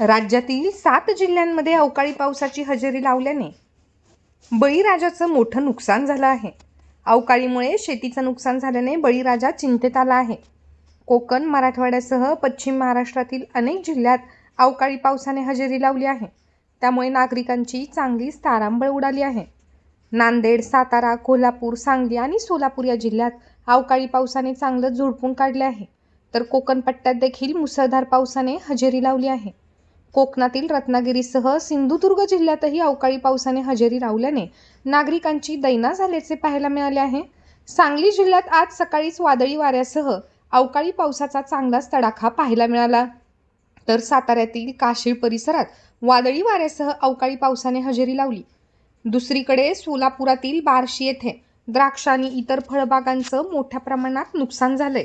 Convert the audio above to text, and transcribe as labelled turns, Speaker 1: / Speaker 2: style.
Speaker 1: राज्यातील सात जिल्ह्यांमध्ये अवकाळी पावसाची हजेरी लावल्याने बळीराजाचं मोठं नुकसान झालं आहे. अवकाळीमुळे शेतीचं नुकसान झाल्याने बळीराजा चिंतेत आला आहे. कोकण मराठवाड्यासह पश्चिम महाराष्ट्रातील अनेक जिल्ह्यात अवकाळी पावसाने हजेरी लावली आहे. त्यामुळे नागरिकांची चांगलीच तारांबळ उडाली आहे. नांदेड सातारा कोल्हापूर सांगली आणि सोलापूर या जिल्ह्यात अवकाळी पावसाने चांगलं झोडपून काढले आहे. तर कोकण पट्ट्यात देखील मुसळधार पावसाने हजेरी लावली आहे. कोकणातील रत्नागिरीसह सिंधुदुर्ग जिल्ह्यातही अवकाळी पावसाने हजेरी लावल्याने नागरिकांची दैना झाल्याचे पाहायला मिळाले आहे. सांगली जिल्ह्यात आज सकाळीच वादळी वाऱ्यासह अवकाळी पावसाचा चांगलाच तडाखा पाहायला मिळाला. तर साताऱ्यातील काशीळ परिसरात वादळी वाऱ्यासह अवकाळी पावसाने हजेरी लावली. दुसरीकडे सोलापुरातील बार्शी येथे द्राक्ष आणि इतर फळबागांचं मोठ्या प्रमाणात नुकसान झालंय.